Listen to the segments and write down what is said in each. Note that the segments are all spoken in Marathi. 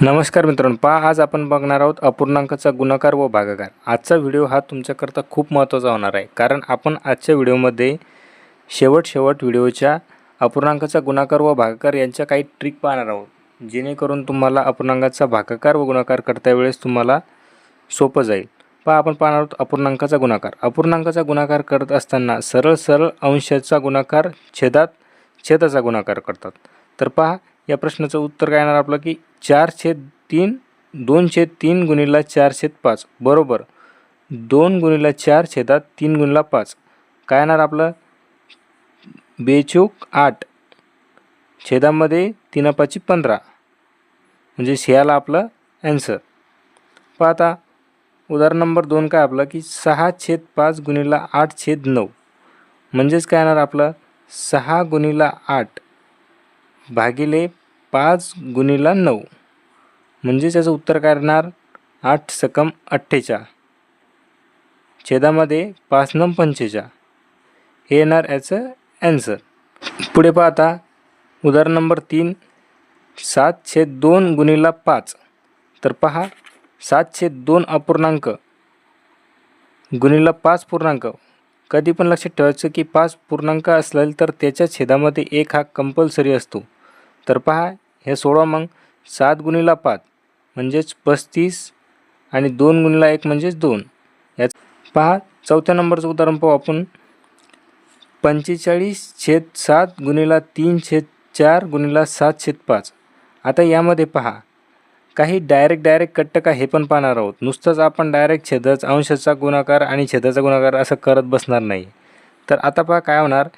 नमस्कार मित्रांनो पहा आज आपण बघणार आहोत अपूर्णांकाचा गुणाकार व भागाकार. आजचा व्हिडिओ हा तुमच्याकरता खूप महत्त्वाचा होणार आहे. कारण आपण आजच्या व्हिडिओमध्ये शेवट शेवट व्हिडिओच्या अपूर्णांकाचा गुणाकार व भागाकार यांच्या काही ट्रिक पाहणार आहोत. जेणेकरून तुम्हाला अपूर्णांकाचा भागाकार व गुणाकार करता वेळेस तुम्हाला सोपं जाईल. पहा आपण पाहणार आहोत अपूर्णांकाचा गुणाकार. अपूर्णांकाचा गुणाकार करत असताना सरळ सरळ अंशाचा गुणाकार छेदात छेदाचा गुणाकार करतात. तर पहा या प्रश्नाचं उत्तर काय येणार आपलं की चार छेद तीन दोन छेद तीन गुणिला चार छेद पाच. बरोबर. दोन गुणिला चार छेदात तीन गुणिला पाच. काय येणार आपलं? बेचूक आठ. छेदामध्ये तीन पाची पंधरा. म्हणजे ह्याला आपलं ॲन्सर पहा आता उदाहरण नंबर दोन काय आपलं की सहा छेद पाच गुणिला आठ छेद नऊ. म्हणजेच काय येणार आपलं? सहा गुणिला आठ भागिले पाच गुणिला नऊ. म्हणजे त्याचं उत्तर काय राहणार? आठ सकम अठ्ठेचाळ. छेदामध्ये पाच नम पंचेचाळ. हे येणार याचं ॲन्सर पुढे पाहता उदाहरण नंबर तीन. सात छेद दोन गुणिला पाच. तर पहा. सात छेद दोन अपूर्णांक. गुणिला पाच पूर्णांक. कधी पण लक्षात ठेवायचं की पाच पूर्णांक असलेल तर त्याच्या छेदामध्ये एक हा कंपल्सरी असतो. तर पहा हे सोळा मग. सात गुणिला पाच म्हणजेच पस्तीस आणि दोन गुणिला एक म्हणजेच दोन. याच पहा चौथ्या नंबरचं उदाहरण पाहू आपण. पंचेचाळीस छेद सात गुणिला तीन छेद चार गुणिला सात छेद पाच. आता यामध्ये पहा काही डायरेक्ट डायरेक्ट कट्ट का हे पण पाहणार आहोत. नुसतंच आपण डायरेक्ट छेदच अंशाचा गुणाकार आणि छेदाचा गुणाकार असं करत बसणार नाही. तर आता पहा काय होणार.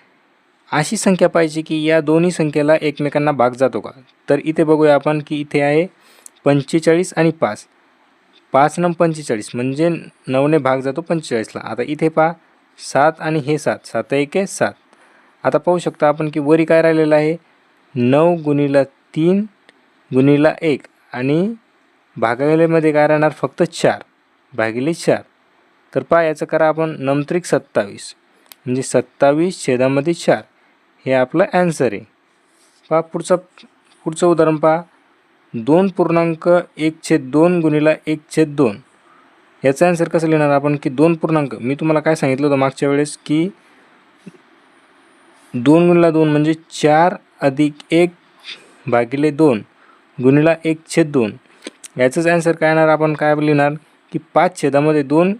अशी संख्या पाहिजे की या दोन्ही संख्येला एकमेकांना भाग जातो का? तर इथे बघूया आपण की इथे आहे पंचेचाळीस आणि पाच. पाच नम पंचेचाळीस म्हणजे नऊने भाग जातो पंचेचाळीसला. आता इथे पहा सात आणि हे सात. सात एक आहे सात. आता पाहू शकता आपण की वरी काय राहिलेलं आहे? नऊ गुणिला तीन गुणिला एक. आणि भागालेमध्ये काय राहणार? फक्त चार. भागिले चार. तर पहा याचं करा आपण नमत्रिक सत्तावीस. म्हणजे सत्तावीस छेदामध्ये चार. हे आपलं ॲन्सर आहे. पहा पुढचं पुढचं उदाहरण पहा. दोन पूर्णांक एक छेद दोन गुणिला एक छेद दोन. याचं ॲन्सर कसं लिहिणार आपण की दोन पूर्णांक? मी तुम्हाला काय सांगितलं होतं मागच्या वेळेस की दोन गुणिला दोन म्हणजे चार अधिक एक भागिले दोन गुणिला एक छेद दोन. याचंच ॲन्सर काय येणार आपण? काय लिहिणार? की पाच छेदामध्ये दोन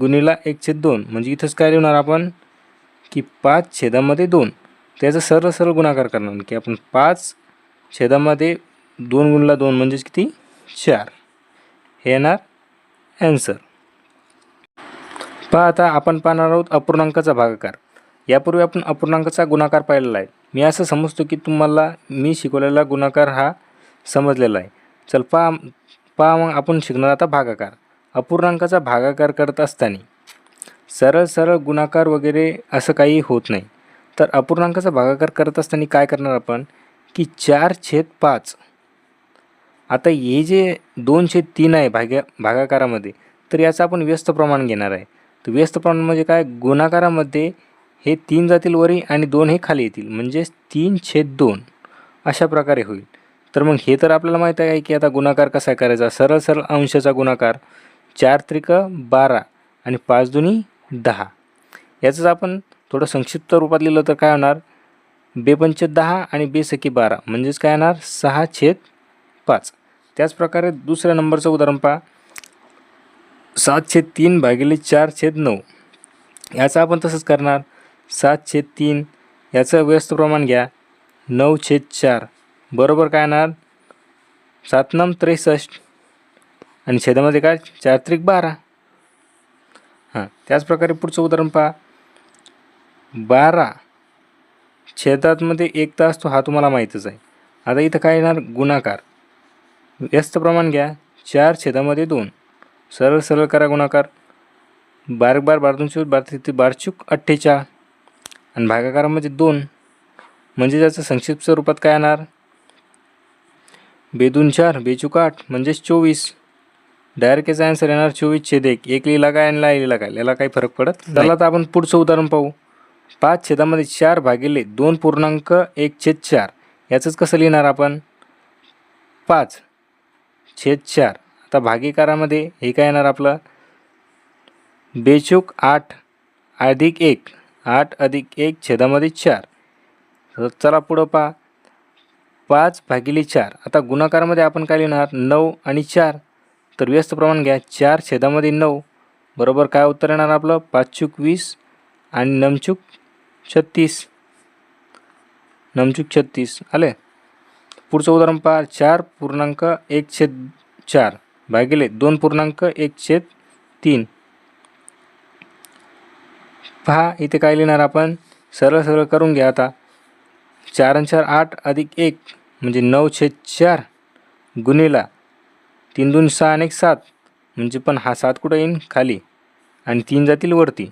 गुणिला एक छेद दोन. म्हणजे इथंच काय लिहिणार आपण? की पाच छेदामध्ये दोन. त्याचं सरळ सरळ गुणाकार करणार. की आपण पाच छेदामध्ये दोन गुणला दोन म्हणजेच किती? चार. हे येणार ॲन्सर पहा आता आपण पाहणार आहोत अपूर्णांकाचा भागाकार. यापूर्वी आपण अपूर्णांकाचा गुणाकार पाहिलेला आहे. मी असं समजतो की तुम्हाला मी शिकवलेला गुणाकार हा समजलेला आहे. चल पहा पहा मग आपण शिकणार आता भागाकार. अपूर्णांकाचा भागाकार करत असताना सरळ सरळ गुणाकार वगैरे असं काही होत नाही. तर अपूर्णांकाचा भागाकार करत असताना काय करणार आपण? की चार छेद पाच. आता हे जे दोन छेद तीन आहे भाग्या भागाकारामध्ये तर याचं आपण व्यस्त प्रमाण घेणार आहे. तर व्यस्त प्रमाण म्हणजे काय? गुणाकारामध्ये हे तीन जातील वरी आणि दोन हे खाली येतील. म्हणजेच तीन छेद दोन. अशा प्रकारे होईल. तर मग हे तर आपल्याला माहीत आहे की आता गुणाकार कसा करायचा? सरळ सरळ अंशाचा गुणाकार. चार त्रिक बारा आणि पाच दोन्ही दहा. याचंच आपण थोडं संक्षिप्त रूपात लिहिलं तर काय होणार? बेपंच दहा आणि बेसकी बारा. म्हणजेच काय येणार सहा छेद पाच. त्याचप्रकारे दुसऱ्या नंबरचं उदाहरण पहा. सात छेद तीन भागिले चार छेद नऊ. याचं आपण तसंच करणार. सात छेद तीन याचं व्यस्त प्रमाण घ्या. नऊ छेद चार. बरोबर काय येणार सात नम त्रेसष्ट. आणि छेदामध्ये काय? चार त्रिक बारा. हां त्याचप्रकारे पुढचं उदाहरण पहा. बारा. छेदातमध्ये एक तास तो हा तुम्हाला माहीतच आहे. आता इथं काय येणार? गुणाकार. व्यस्त प्रमाण घ्या. चार छेदामध्ये दोन. सरळ सरळ करा गुणाकार. बारीक बार बार दोनशे बार तिथे बारचूक अठ्ठेचाळ. आणि भागाकारामध्ये दोन. म्हणजे त्याचं संक्षिप्त स्वरूपात काय येणार? बेदून चार बेचूक आठ म्हणजेच चोवीस. डायरेक्ट याचा आन्सर येणार चोवीस छेद एक. एक लिहिला काय आणि लिहिला काय? याला काही फरक पडत? त्याला तर आपण पुढचं उदाहरण पाहू. पाच छेदामध्ये चार भागिले दोन पूर्णांक एक छेद चार. याचंच कसं लिहिणार आपण? पाच छेद चार. आता भागीकारामध्ये हे काय येणार आपलं? बेचूक आठ अधिक एक. आठ अधिक एक छेदामध्ये चार. तर चला पुढं पहा. पाच भागिले चार. आता गुणाकारामध्ये आपण काय लिहिणार? नऊ आणि चार. तर व्यस्त प्रमाण घ्या. चार छेदामध्ये नऊ. बरोबर काय उत्तर येणार आपलं? पाच चूक वीस आणि नमचूक छत्तीस. नमचूक छत्तीस. आले? पुढचं उदाहरण पहा. चार पूर्णांक एक छेद चार. भागिले दोन पूर्णांक एक छेद तीन. पहा इथे काय लिहिणार आपण? सरळ सरळ करून घ्या आता. चार आणि चार आठ अधिक एक म्हणजे नऊ छेद चार गुन्हेला तीन दोन सहा आणि एक सात. म्हणजे पण हा सात कुठं येईन? खाली. आणि तीन जातील वरती.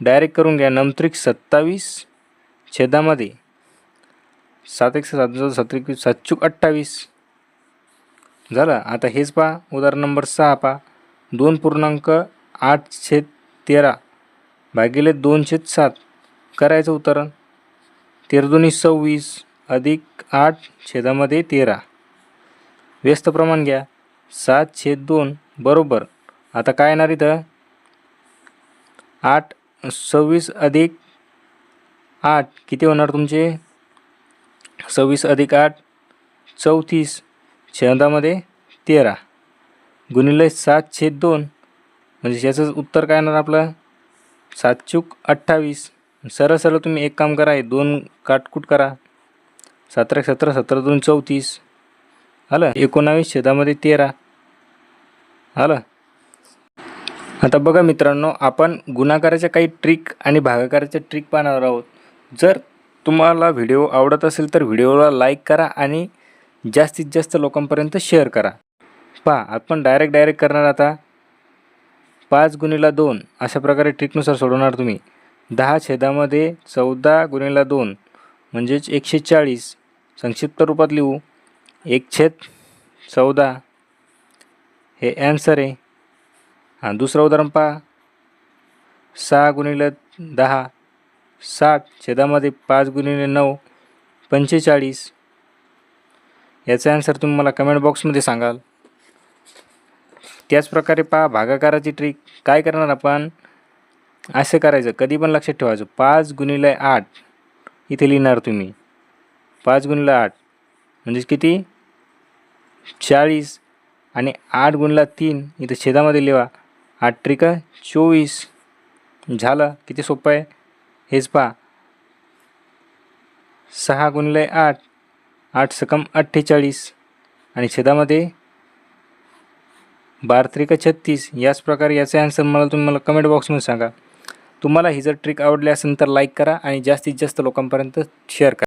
डायरेक्ट करून घ्या. नमत्रिक सत्तावीस छेदामध्ये सात एक सात सत्रिक सातचूक अठ्ठावीस. झालं. आता हेच पहा. उदाहरण नंबर सहा पहा. दोन पूर्णांक आठ छेद तेरा भागिले दोन छेद सात. करायचं उदाहरण तेरा दोन्ही सव्वीस अधिक आठ छेदामध्ये तेरा. व्यस्त प्रमाण घ्या. सात छेद दोन. बरोबर. आता काय येणार इथं? आठ सव्वीस अधिक आठ किती होणार तुमचे? सव्वीस अधिक आठ चौतीस. छंदामध्ये तेरा. गुणिले सात छेद दोन म्हणजे याचं उत्तर काय येणार आपलं? सात चूक अठ्ठावीस. सरळ सरळ तुम्ही एक काम करा हे दोन काटकूट करा. सतरा सतरा सतरा दोन चौतीस. आलं? एकोणावीस छेदामध्ये तेरा. आलं? आता बघा मित्रांनो आपण गुणाकाराच्या काही ट्रिक आणि भागाकाराच्या ट्रिक पाहणार आहोत. जर तुम्हाला व्हिडिओ आवडत असेल तर व्हिडिओला लाईक करा आणि जास्तीत जास्त लोकांपर्यंत शेअर करा. पहा आपण डायरेक्ट डायरेक्ट करणार आता. पाच गुणीला दोन अशा प्रकारे ट्रिकनुसार सोडवणार तुम्ही. दहा छेदामध्ये चौदा गुणीला दोन म्हणजेच एकशे चाळीस. संक्षिप्त रूपात लिहू. एक छेद चौदा. हे ॲन्सर आहे. हां दुसरं उदाहरण पहा. सहा गुणिले दहा. साठ छेदामध्ये पाच गुणिले नऊ. पंचेचाळीस. याचा ॲन्सर तुम्ही मला कमेंट बॉक्समध्ये सांगाल. त्याचप्रकारे पहा भागाकाराची ट्रिक काय करणार आपण? असं करायचं. कधी पण लक्षात ठेवायचं. पाच गुणिले आठ. इथे लिहिणार तुम्ही. पाच गुणिले आठ. म्हणजे किती? चाळीस. आणि आठ गुणला तीन. इथं छेदामध्ये लिहा. आठ त्रिका चोवीस. झालं. किती सोपं आहे? हेच पहा. सहा गुणले आठ. आठ सकम अठ्ठेचाळीस. आणि छेदामध्ये बार त्रिका छत्तीस. याच प्रकारे याचा ॲन्सर मला तुम्ही मला कमेंट बॉक्समध्ये सांगा. तुम्हाला ही जर ट्रिक आवडली असेल तर लाईक करा आणि जास्तीत जास्त लोकांपर्यंत शेअर करा.